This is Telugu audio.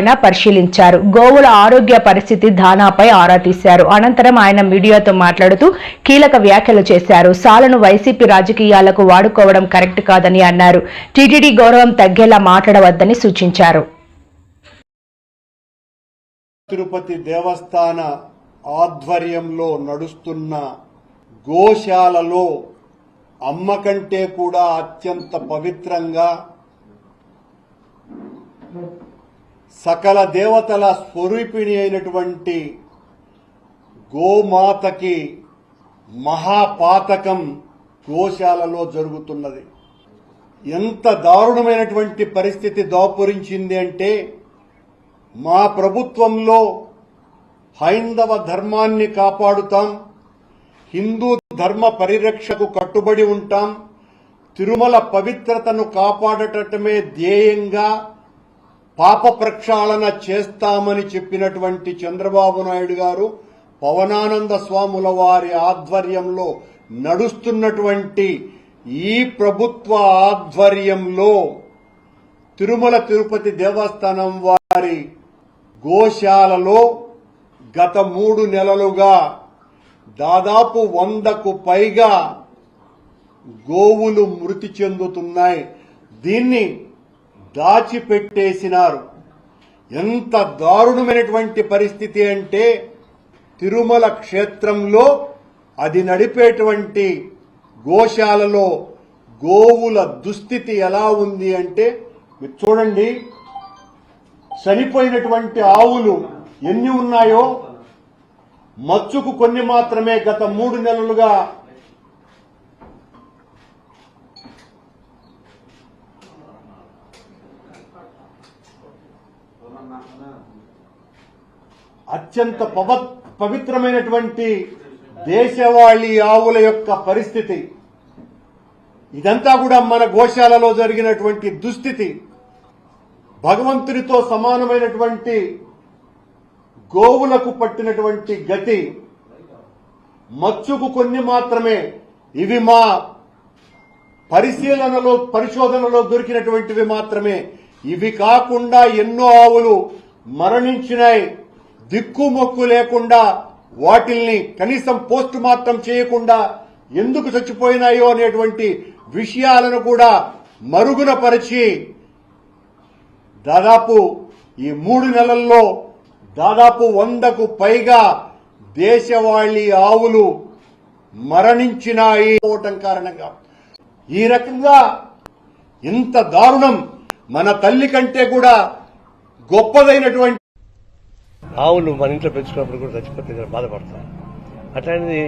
ఆయన పరిశీలించారు. గోవుల ఆరోగ్య పరిస్థితి ధానాపై ఆరా తీశారు. అనంతరం ఆయన మీడియాతో మాట్లాడుతూ కీలక వ్యాఖ్యలు చేశారు. సాలను వైసీపీ రాజకీయాలకు వాడుకోవడం కరెక్ట్ కాదని అన్నారు. టీటీడీ గౌరవం తగ్గేలా మాట్లాడవద్దని సూచించారు. తిరుపతి దేవస్థాన ఆధ్వర్యంలో నడుస్తున్న గోశాలలో అమ్మ కంటే కూడా అత్యంత పవిత్రంగా సకల దేవతల స్వరూపిణి అయినటువంటి గోమాతకి మహాపాతకం గోశాలలో జరుగుతున్నది. ఎంత దారుణమైనటువంటి పరిస్థితి దాపురించింది అంటే మా ప్రభుత్వంలో హైందవ ధర్మాన్ని కాపాడుతాం హిందూ ధర్మ పరిరక్షకు కట్టుబడి ఉంటాం తిరుమల పవిత్రతను కాపాడటమే ధ్యేయంగా పాప ప్రక్షాళన చేస్తామని చెప్పినటువంటి చంద్రబాబు నాయుడు గారు పవనానంద స్వాముల వారి ఆధ్వర్యంలో నడుస్తున్నటువంటి ఈ ప్రభుత్వ ఆధ్వర్యంలో తిరుమల తిరుపతి దేవస్థానం వారి గోశాలలో గత మూడు నెలలుగా దాదాపు వందకు పైగా గోవులు మృతి చెందుతున్నాయి. దీన్ని దాచిపెట్టేసినారు. ఎంత దారుణమైనటువంటి పరిస్థితి అంటే తిరుమల క్షేత్రంలో అది నడిపేటువంటి గోశాలలో గోవుల దుస్థితి ఎలా ఉంది అంటే మీరు చూడండి చనిపోయినటువంటి ఆవులు ఎన్ని ఉన్నాయో మచ్చుకు కొన్ని మాత్రమే గత మూడు నెలలుగా అత్యంత పవిత్రమైనటువంటి దేశవాళీ ఆవుల యొక్క పరిస్థితి. ఇదంతా కూడా మన గోశాలలో జరిగినటువంటి దుస్థితి. భగవంతునితో సమానమైనటువంటి గోవులకు పట్టినటువంటి గతి. మచ్చుకు కొన్ని మాత్రమే. ఇవి మా పరిశీలనలో పరిశోధనలో దొరికినటువంటివి మాత్రమే. ఇవి కాకుండా ఎన్నో ఆవులు మరణించినాయి. దిక్కుమొక్కు లేకుండా వాటిల్ని కనీసం పోస్ట్ మార్టం చేయకుండా ఎందుకు చచ్చిపోయినాయో అనేటువంటి విషయాలను కూడా మరుగున పరిచి దాదాపు ఈ మూడు నెలల్లో దాదాపు వందకు పైగా దేశవాళీ ఆవులు మరణించినాయి. పోవటం కారణంగా ఈ రకంగా ఇంత దారుణం మన తల్లి కంటే కూడా గొప్పదైనటువంటి ఆవులు మన ఇంట్లో పెంచుకున్నప్పుడు కూడా చచ్చిపోతే బాధపడతాం. అట్లాంటిది